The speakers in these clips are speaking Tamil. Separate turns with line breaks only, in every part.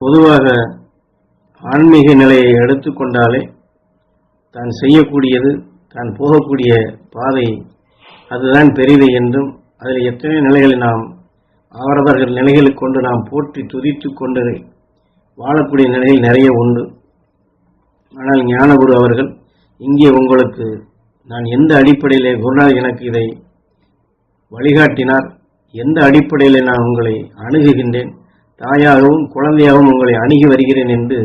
பொதுவாக ஆன்மீக நிலையை எடுத்துக்கொண்டாலே தான் செய்யக்கூடியது தான் போகக்கூடிய பாதை அதுதான் பெரிது என்றும் அதில் எத்தனை நிலைகளை நாம் அவரவர்கள் நிலைகளை கொண்டு நாம் போற்றி துதித்து கொண்டு வாழக்கூடிய நிலையில் நிறைய உண்டு. ஆனால் ஞானகுரு அவர்கள் இங்கே உங்களுக்கு நான் எந்த அடிப்படையிலே குருநாதர் எனக்கு இதை வழிகாட்டினார் எந்த அடிப்படையில் நான் உங்களை அணுகுகின்றேன் தாயாகவும் குழந்தையாகவும் உங்களை அணுகி வருகிறேன் என்று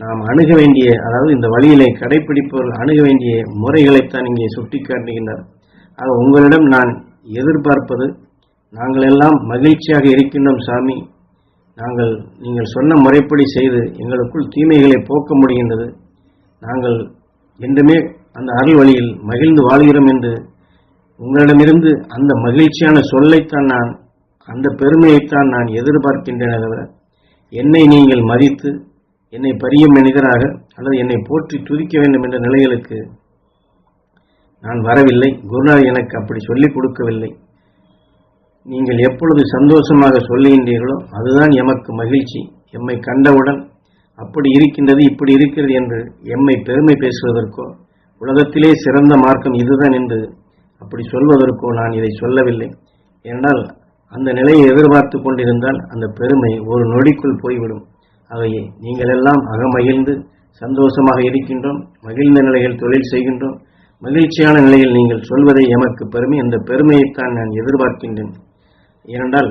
நாம் அணுக வேண்டிய அதாவது இந்த வழியிலே கடைபிடிப்பவர்கள் அணுக வேண்டிய முறைகளைத்தான் இங்கே சுட்டிக்காட்டுகின்றார். ஆக உங்களிடம் நான் எதிர்பார்ப்பது நாங்கள் எல்லாம் மகிழ்ச்சியாக இருக்கின்றோம் சாமி. நாங்கள் நீங்கள் சொன்ன முறைப்படி செய்து எங்களுக்குள் தீமைகளை போக்க முடிகின்றது. நாங்கள் என்றுமே அந்த அருள் வழியில் மகிழ்ந்து வாழ்கிறோம் என்று உங்களிடமிருந்து அந்த மகிழ்ச்சியான சொல்லைத்தான் நான் அந்த பெருமையைத்தான் நான் எதிர்பார்க்கின்றேன் தவிர என்னை நீங்கள் மதித்து என்னை பரிய மனிதராக அல்லது என்னை போற்றி துதிக்க வேண்டும் என்ற நிலைகளுக்கு நான் வரவில்லை. குருநாதர் எனக்கு அப்படி சொல்லிக் கொடுக்கவில்லை. நீங்கள் எப்பொழுது சந்தோஷமாக சொல்லுகின்றீர்களோ அதுதான் எமக்கு மகிழ்ச்சி. எம்மை கண்டவுடன் அப்படி இருக்கின்றது இப்படி இருக்கிறது என்று எம்மை பெருமை பேசுவதற்கோ உலகத்திலே சிறந்த மார்க்கம் இதுதான் என்று அப்படி சொல்வதற்கோ நான் இதை சொல்லவில்லை. ஏனென்றால் அந்த நிலையை எதிர்பார்த்து கொண்டிருந்தால் அந்த பெருமை ஒரு நொடிக்குள் போய்விடும். ஆகையே நீங்கள் எல்லாம் அகமகிழ்ந்து சந்தோஷமாக இருக்கின்றோம் மகிழ்ந்த நிலையில் தொழில் செய்கின்றோம். மகிழ்ச்சியான நிலையில் நீங்கள் சொல்வதை எமக்கு பெருமை. அந்த பெருமையைத்தான் நான் எதிர்பார்க்கின்றேன். ஏனென்றால்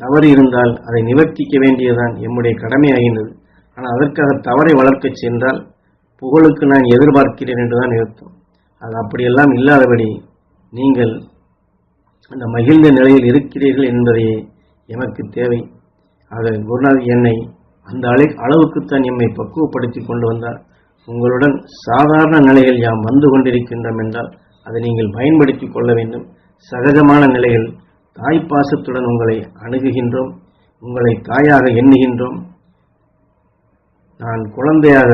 தவறு இருந்தால் அதை நிவர்த்திக்க வேண்டியதுதான் எம்முடைய கடமையாகின்றது. ஆனால் அதற்காக தவறை வளர்க்கச் சென்றால் புகழுக்கு நான் எதிர்பார்க்கிறேன் என்றுதான் அர்த்தம். அது அப்படியெல்லாம் இல்லாதபடி நீங்கள் அந்த மகிழ்ந்த நிலையில் இருக்கிறீர்கள் என்பதையே எமக்கு தேவை. ஆக குருநாத் என்னை அந்த அளை அளவுக்குத்தான் எம்மை பக்குவப்படுத்தி கொண்டு வந்தார். உங்களுடன் சாதாரண நிலையில் யாம் வந்து கொண்டிருக்கின்றோம் என்றால் அதை நீங்கள் பயன்படுத்தி கொள்ள வேண்டும். சகஜமான நிலையில் தாய்ப்பாசத்துடன் உங்களை அணுகுகின்றோம். உங்களை தாயாக எண்ணுகின்றோம். நான் குழந்தையாக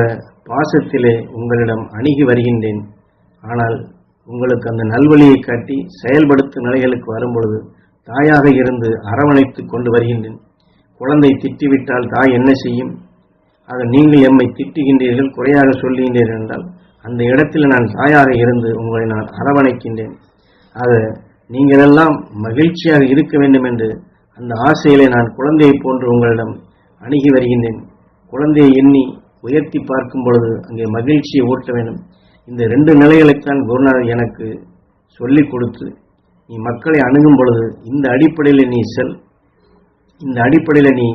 பாசத்திலே உங்களிடம் அணுகி வருகின்றேன். ஆனால் உங்களுக்கு அந்த நல்வழியை காட்டி செயல்படுத்தும் நிலைகளுக்கு வரும்பொழுது தாயாக இருந்து அரவணைத்து கொண்டு வருகின்றேன். குழந்தை திட்டிவிட்டால் தாய் என்ன செய்யும்? ஆக நீங்கள் எம்மை திட்டுகின்றீர்கள் குறையாக சொல்லுகின்றீர்கள் என்றால் அந்த இடத்தில் நான் தாயாக இருந்து உங்களை நான் அரவணைக்கின்றேன். ஆக நீங்களெல்லாம் மகிழ்ச்சியாக இருக்க வேண்டும் என்று அந்த ஆசையிலே நான் குழந்தையை போன்று உங்களிடம் அணுகி வருகின்றேன். குழந்தையை எண்ணி உயர்த்தி பார்க்கும் பொழுது அங்கே மகிழ்ச்சியை ஊட்ட வேண்டும். இந்த ரெண்டு நிலைகளைத்தான் குருநாதர் எனக்கு சொல்லிக் கொடுத்து நீ மக்களை அணுகும் பொழுது இந்த அடிப்படையில் நீ செல். இந்த அடிப்படையில் நீ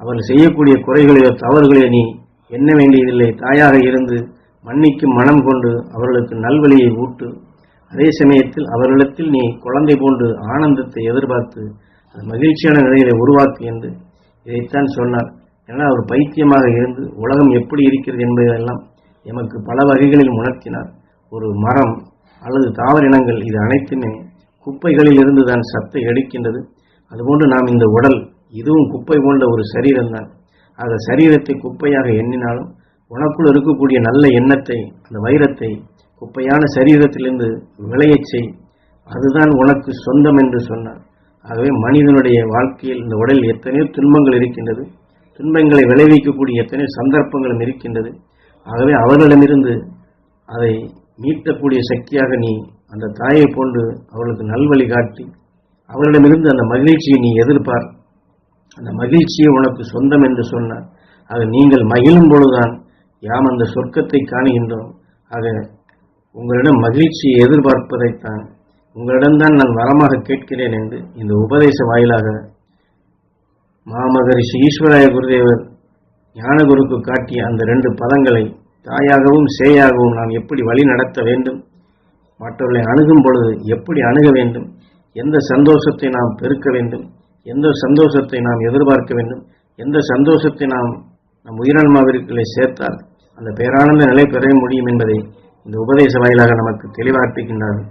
அவர் செய்யக்கூடிய குறைகளையோ தவறுகளையோ நீ எண்ண வேண்டியதில்லை. தாயாக இருந்து மன்னிக்கும் மனம் கொண்டு அவர்களுக்கு நல்வழியை ஊட்டு. அதே சமயத்தில் அவர்களிடத்தில் நீ குழந்தை போன்று ஆனந்தத்தை எதிர்பார்த்து அது மகிழ்ச்சியான நிலைகளை உருவாக்கு என்று இதைத்தான் சொன்னார். ஏன்னா அவர் பைத்தியமாக இருந்து உலகம் எப்படி இருக்கிறது என்பதெல்லாம் எமக்கு பல வகைகளில் உணர்த்தினார் ஒரு மரம் அல்லது தாவரினங்கள் இது அனைத்துமே குப்பைகளில் இருந்து தான் சத்தை எடுக்கின்றது. அதுபோன்று நாம் இந்த உடல் இதுவும் குப்பை போன்ற ஒரு சரீரம்தான் அந்த சரீரத்தை குப்பையாக எண்ணினாலும் உனக்குள் இருக்கக்கூடிய நல்ல எண்ணத்தை அந்த வைரத்தை குப்பையான சரீரத்திலிருந்து விளையச் செய். அதுதான் உனக்கு சொந்தம் என்று சொன்னார். ஆகவே மனிதனுடைய வாழ்க்கையில் இந்த உடலில் எத்தனையோ துன்பங்கள் இருக்கின்றது. துன்பங்களை விளைவிக்கக்கூடிய எத்தனையோ சந்தர்ப்பங்களும் இருக்கின்றது. ஆகவே அவர்களிடமிருந்து அதை மீட்டக்கூடிய சக்தியாக நீ அந்த தாயை போன்று அவர்களுக்கு நல்வழி காட்டி அவர்களிடமிருந்து அந்த மகிழ்ச்சியை நீ எதிர்பார் அந்த மகிழ்ச்சியை உனக்கு சொந்தம் என்று சொன்னார். ஆக நீங்கள் மகிழும் பொழுதுதான் யாம் அந்த சொர்க்கத்தை காணுகின்றோம். ஆக உங்களிடம் மகிழ்ச்சியை எதிர்பார்ப்பதைத்தான் உங்களிடம்தான் நான் வரமாக கேட்கிறேன் என்று இந்த உபதேச வாயிலாக மாமகரிஷி ஈஸ்வராய குருதேவர் ஞானகுருக்கு காட்டிய அந்த ரெண்டு பதங்களை தாயாகவும் சேயாகவும் நாம் எப்படி வழி நடத்த வேண்டும்? மற்றவர்களை அணுகும் பொழுது எப்படி அணுக வேண்டும்? எந்த சந்தோஷத்தை நாம் பெருக்க வேண்டும்? எந்த சந்தோஷத்தை நாம் எதிர்பார்க்க வேண்டும்? எந்த சந்தோஷத்தை நாம் நம் உயிரான்மாவிற்குள்ளே சேர்த்தால் அந்த பேரானந்த நிலை பெற முடியும் என்பதை இந்த உபதேச வாயிலாக நமக்கு தெளிவார்ப்பிக்கின்றார்கள்